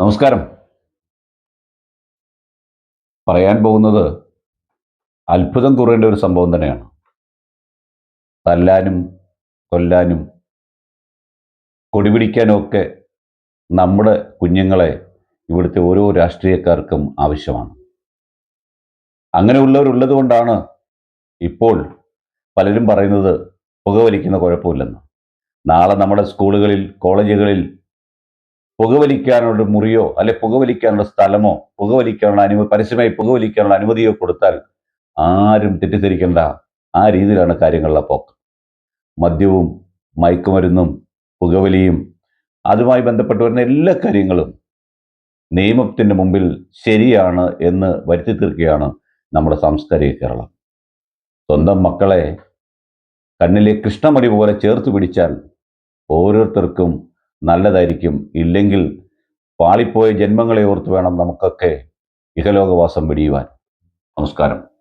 നമസ്കാരം. പറയാൻ പോകുന്നത് അത്ഭുതം കുറേണ്ട ഒരു സംഭവം തന്നെയാണ്. തല്ലാനും കൊല്ലാനും കൊടിപിടിക്കാനുമൊക്കെ നമ്മുടെ കുഞ്ഞുങ്ങളെ ഇവിടുത്തെ ഓരോ രാഷ്ട്രീയക്കാർക്കും ആവശ്യമാണ്. അങ്ങനെയുള്ളവരുള്ളത് കൊണ്ടാണ് ഇപ്പോൾ പലരും പറയുന്നത് പുകവലിക്കുന്ന കുഴപ്പമില്ലെന്ന്. നാളെ നമ്മുടെ സ്കൂളുകളിൽ കോളേജുകളിൽ പുകവലിക്കാനുള്ള മുറിയോ അല്ലെ പുകവലിക്കാനുള്ള സ്ഥലമോ പുകവലിക്കാനുള്ള അനുമതി പരസ്യമായി പുകവലിക്കാനുള്ള അനുമതിയോ കൊടുത്താൽ ആരും തെറ്റിദ്ധരിക്കേണ്ട. ആ രീതിയിലാണ് കാര്യങ്ങളുടെ പോക്ക്. മദ്യവും മയക്കുമരുന്നും പുകവലിയും അതുമായി ബന്ധപ്പെട്ട് വരുന്ന എല്ലാ കാര്യങ്ങളും നിയമത്തിന്റെ മുമ്പിൽ ശരിയാണ് എന്ന് വരുത്തി തീർക്കുകയാണ് നമ്മുടെ സാംസ്കാരിക കേരളം. സ്വന്തം മക്കളെ കണ്ണിലെ കൃഷ്ണമണി പോലെ ചേർത്ത് പിടിച്ചാൽ ഓരോരുത്തർക്കും നല്ലതായിരിക്കും. ഇല്ലെങ്കിൽ പാളിപ്പോയ ജന്മങ്ങളെ ഓർത്ത് വേണം നമുക്കൊക്കെ ഇഹലോകവാസം വെടിയുവാൻ. നമസ്കാരം.